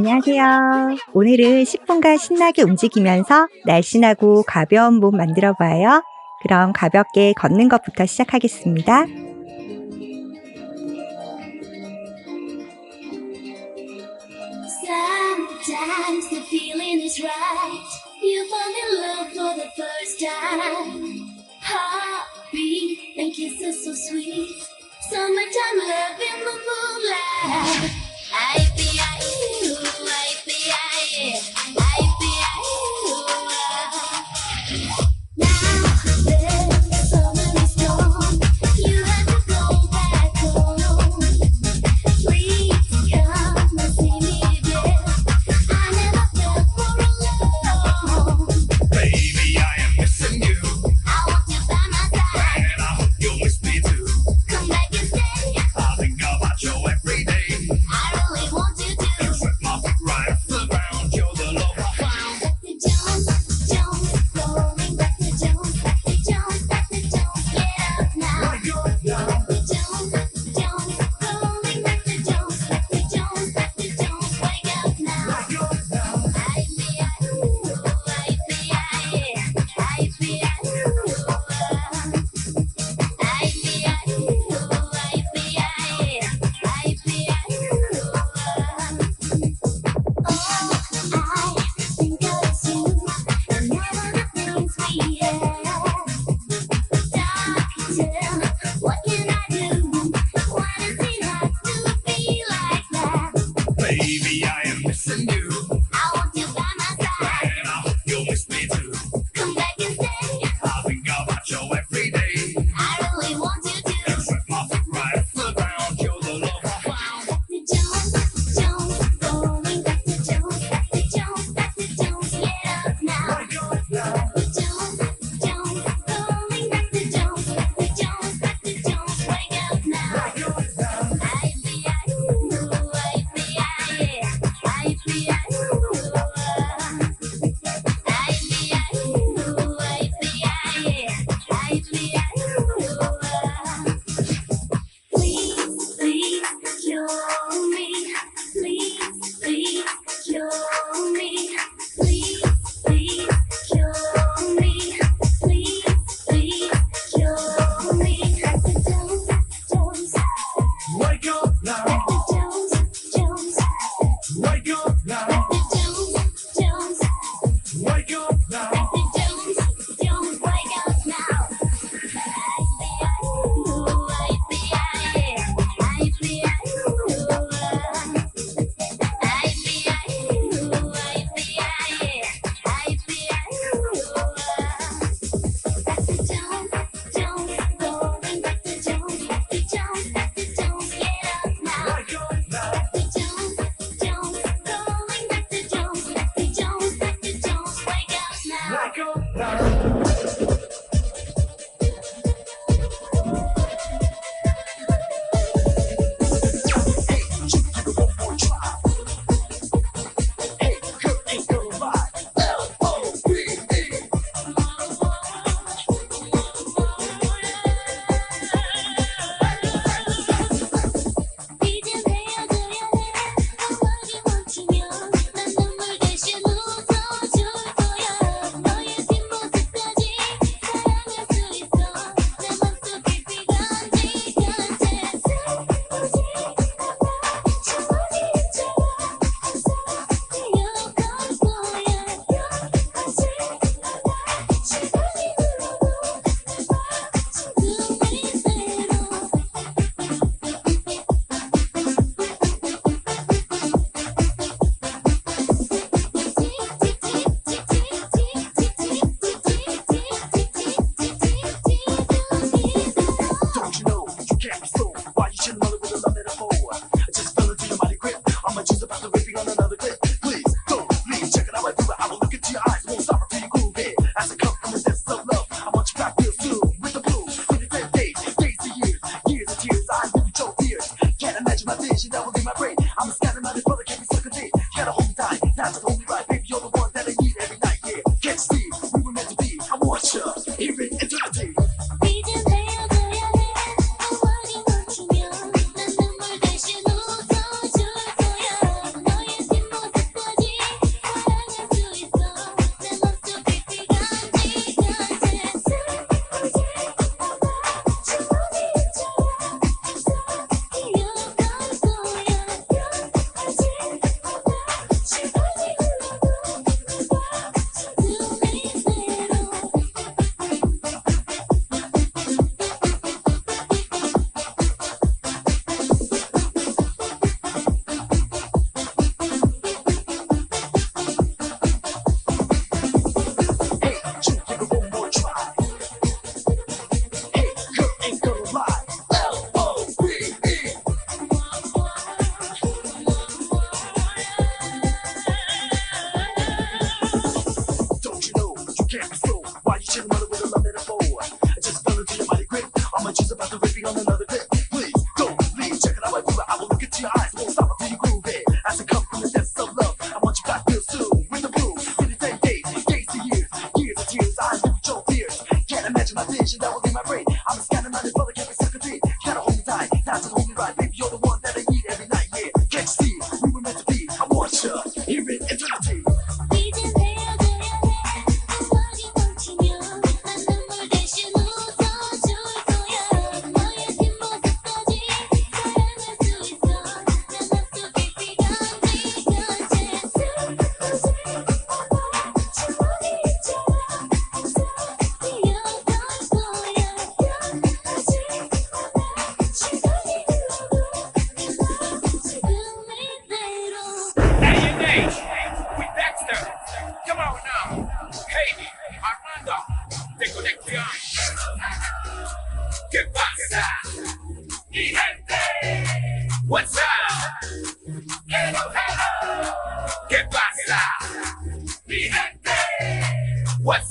안녕하세요. 오늘은 10분간 신나게 움직이면서 날씬하고 가벼운 몸 만들어 봐요. 그럼 가볍게 걷는 것부터 시작하겠습니다. Sometimes the feeling is right. You fall in love for the first time. Heartbeat and kisses so sweet. Summertime love in the moonlight. I like a ¡Mi gente! ¡What's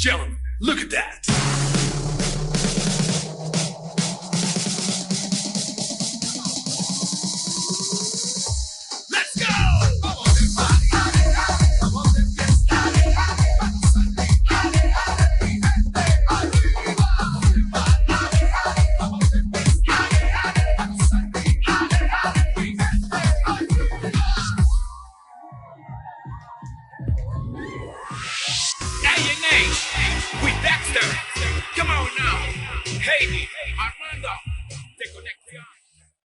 Gentlemen, look at that.